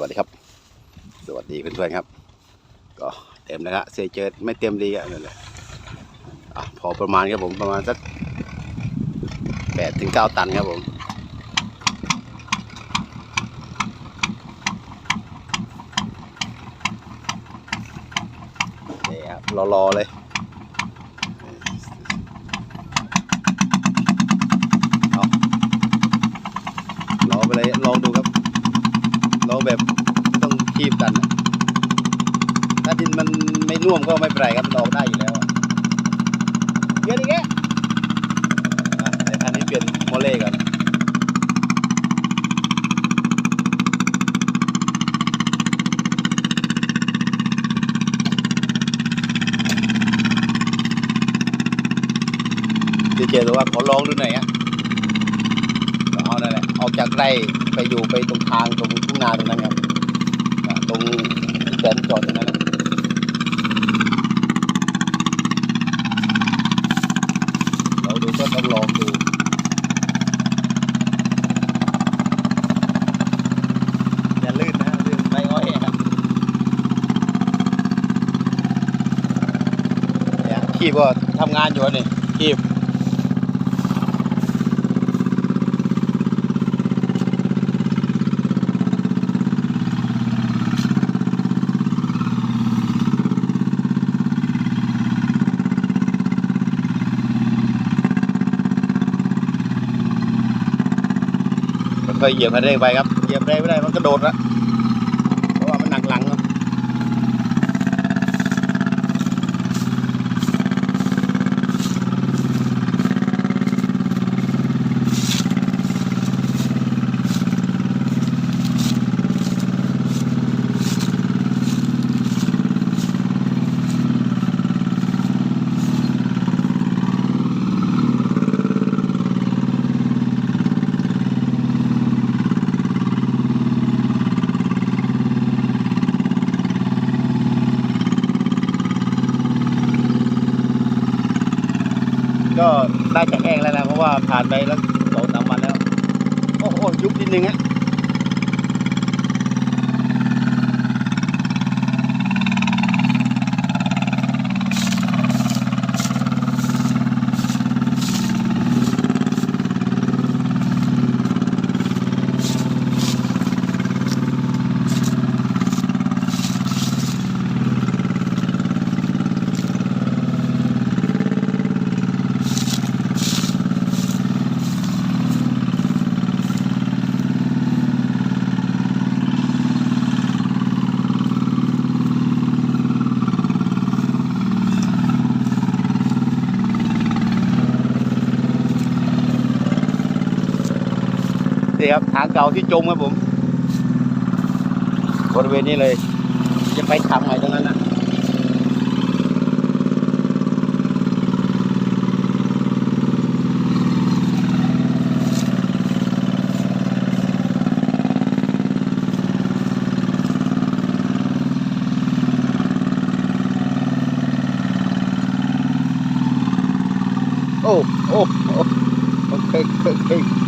วัสดีครับ สวัสดีเพื่อนๆครับ ก็เต็มแล้วครับเสียเจอไม่เต็มดีอะนั่นแหละอะพอประมาณครับผมประมาณสักแปดถึงเก้าตันครับผมนี่ครับรอๆเลยเอาลองไปเลยลองดูครับ แบบต้องคีบกัน ถ้าดินมันไม่น่วมก็ไม่เป็นไรครับมันออกได้อยู่แล้วอะเปลี่ยนอีกแกอะเดี๋ยวคันนี้เปลี่ยนโมเล่ก่อนดีเจบอกว่าขอลองดูหน่อยอะเอานั่นแหละออกจากไร่ไปอยู่ไปตรงทุ่งนาตรงนั้นครับอะตรงแสนจอดตรงนั้นนะเราดูก็ต้องลองดู อย่าลื่นนะลื่นไม่อ้อยครับ เนี่ก็ทำงานอยู่นี่คีบค่อยเหยียบคันเร่งไปครับ เหยียบเร่งไม่ได้มันกระโดดละเพราะว่ามันหนักหลังครับ ก็น่าจะแห้งแล้วนะเพราะว่าผ่านไปแล้วสองสามวันแล้วโอ้โหยุบนิดนึงฮะ นี่ครับทางเก่าที่จมครับผม บริเวณนี้เลย จะไปทำใหม่ตรงนั้นนะโอ้โอ้โอ้โอเคโอเค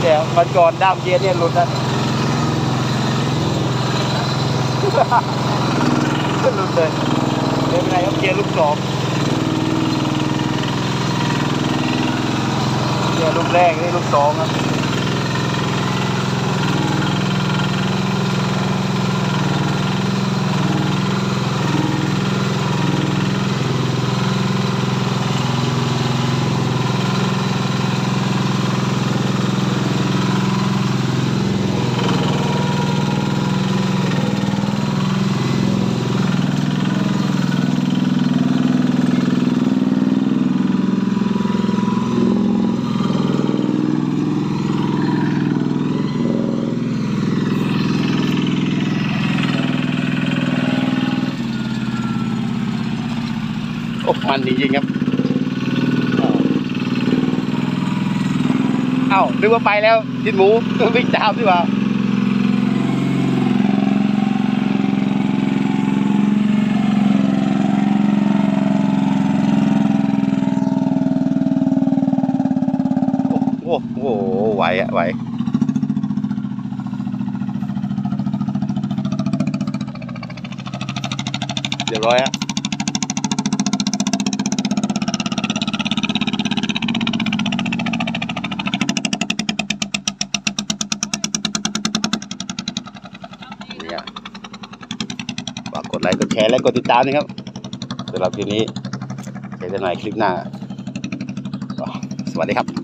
แต่มันก่อนด้ามเกียร์เนี่ยหลุดนะหลุดเลยเดี๋ยวเป็นไรครับเกียร์ลูกสองเกียร์ลูกแรกนี่ลูกสองครับ มันจริงๆครับเอ้านึกว่าไปแล้วกินหมูวิ่งตามดีกว่าโอ้โหไหวอะไหวเรียบร้อยฮะ เนี่ยฝากกดไลค์กดแชร์และกดติดตามนะครับสำหรับคลิปนี้เจอกันใหม่คลิปหน้า สวัสดีครับ